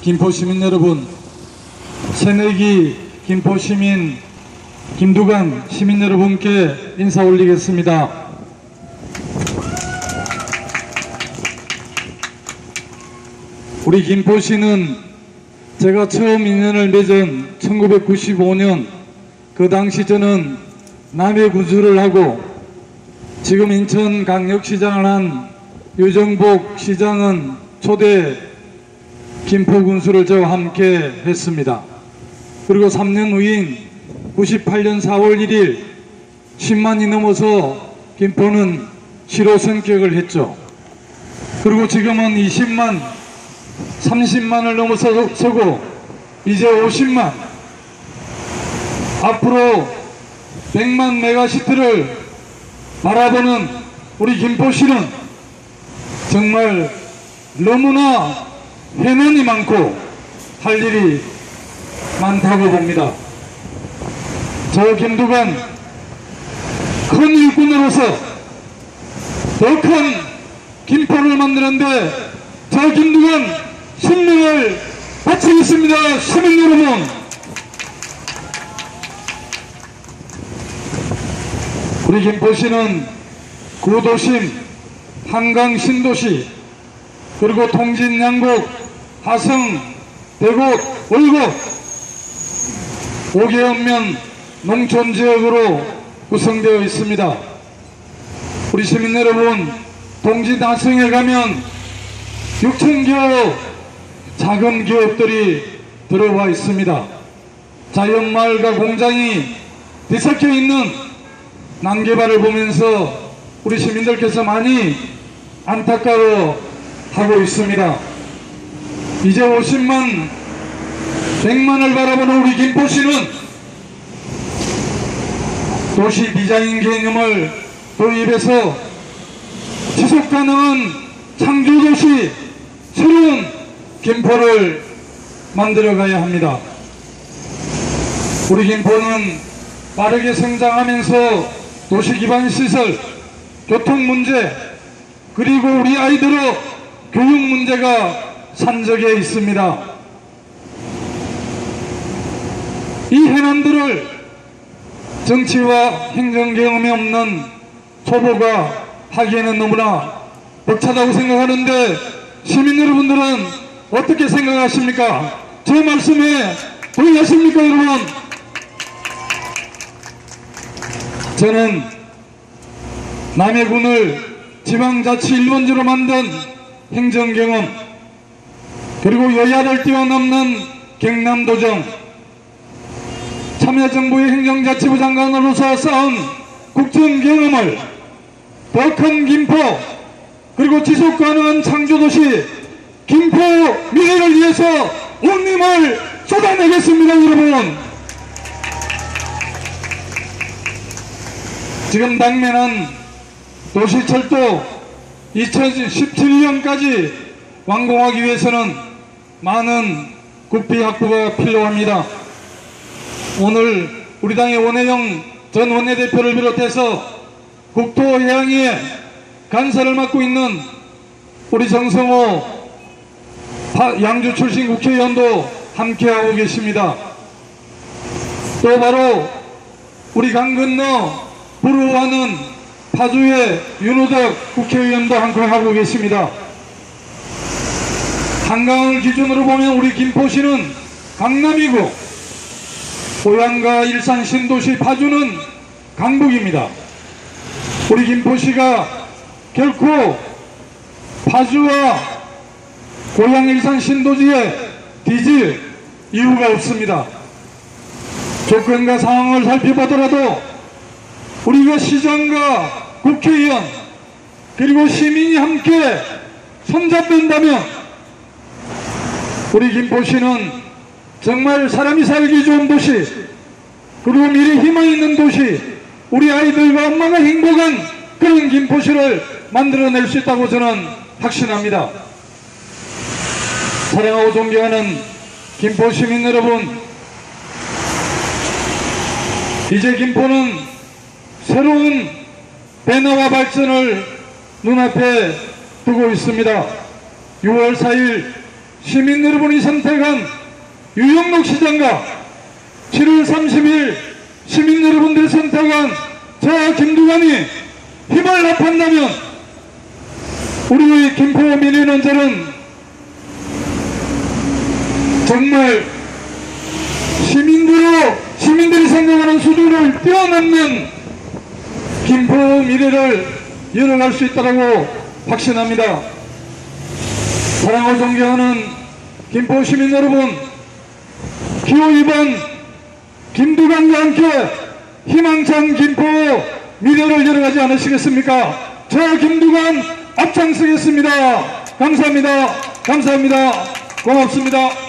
김포 시민 여러분, 새내기 김포 시민 김두관 시민 여러분께 인사 올리겠습니다. 우리 김포시는 제가 처음 인연을 맺은 1995년 그 당시 저는 남해 군수를 하고 지금 인천 강력시장을 한 유정복 시장은 초대 김포 군수를 저와 함께 했습니다. 그리고 3년 후인 98년 4월 1일 10만이 넘어서 김포는 시로 성격을 했죠. 그리고 지금은 20만, 30만을 넘어서고 이제 50만, 앞으로 100만 메가시트를 바라보는 우리 김포시는 정말 너무나 해면이 많고 할 일이 많다고 봅니다. 저 김두관 큰 일꾼으로서 더 큰 김포를 만드는데 저 김두관 생명을 바치겠습니다. 시민 여러분 우리 김포시는 구도심, 한강 신도시, 그리고 통진, 양곡, 화성, 대곡, 월곡 5개 읍면 농촌 지역으로 구성되어 있습니다. 우리 시민 여러분, 동진 하성에 가면 6천 개 작은 기업들이 들어와 있습니다. 자연마을과 공장이 뒤섞여 있는 난개발을 보면서 우리 시민들께서 많이 안타까워 하고 있습니다. 이제 50만, 100만을 바라보는 우리 김포시는 도시 디자인 개념을 도입해서 지속 가능한 창조도시 새로운 김포를 만들어 가야 합니다. 우리 김포는 빠르게 성장하면서 도시 기반 시설, 교통 문제, 그리고 우리 아이들의 교육 문제가 산적해 있습니다. 이 해난들을 정치와 행정 경험이 없는 초보가 하기에는 너무나 벅차다고 생각하는데 시민 여러분들은 어떻게 생각하십니까? 제 말씀에 동의하십니까 여러분? 저는 남해군을 지방자치 1번지로 만든 행정 경험 그리고 여야를 뛰어넘는 경남도정 참여정부의 행정자치부 장관으로서 쌓은 국정 경험을 더 큰 김포 그리고 지속가능한 창조도시 김포 미래를 위해서 온 힘을 쏟아내겠습니다 여러분. 지금 당면은 도시철도 2017년까지 완공하기 위해서는 많은 국비 확보가 필요합니다. 오늘 우리 당의 원혜영 전 원내대표를 비롯해서 국토해양위에 간사를 맡고 있는 우리 정성호 양주 출신 국회의원도 함께하고 계십니다. 또 바로 우리 강 건너 부르하는 파주의 윤호덕 국회의원도 함께하고 계십니다. 한강을 기준으로 보면 우리 김포시는 강남이고 고향과 일산 신도시 파주는 강북입니다. 우리 김포시가 결코 파주와 고향 일산 신도시에 뒤질 이유가 없습니다. 조건과 상황을 살펴보더라도 우리가 시장과 국회의원 그리고 시민이 함께 손잡는다면 우리 김포시는 정말 사람이 살기 좋은 도시 그리고 미래 희망 있는 도시 우리 아이들과 엄마가 행복한 그런 김포시를 만들어낼 수 있다고 저는 확신합니다. 사랑하고 존경하는 김포 시민 여러분 이제 김포는 새로운 변화와 발전을 눈앞에 두고 있습니다. 6월 4일 시민 여러분이 선택한 유영록 시장과 7월 30일 시민 여러분들이 선택한 저 김두관이 힘을 합한다면 우리 김포 민의원들은 정말 시민들로 시민들이 생각하는 수준을 뛰어넘는 김포 미래를 이뤄갈 수 있다고 확신합니다. 사랑하고 존경하는 김포 시민 여러분, 기호 2번 김두관과 함께 희망찬 김포 미래를 열어가지 않으시겠습니까? 저 김두관 앞장서겠습니다. 감사합니다. 감사합니다. 고맙습니다.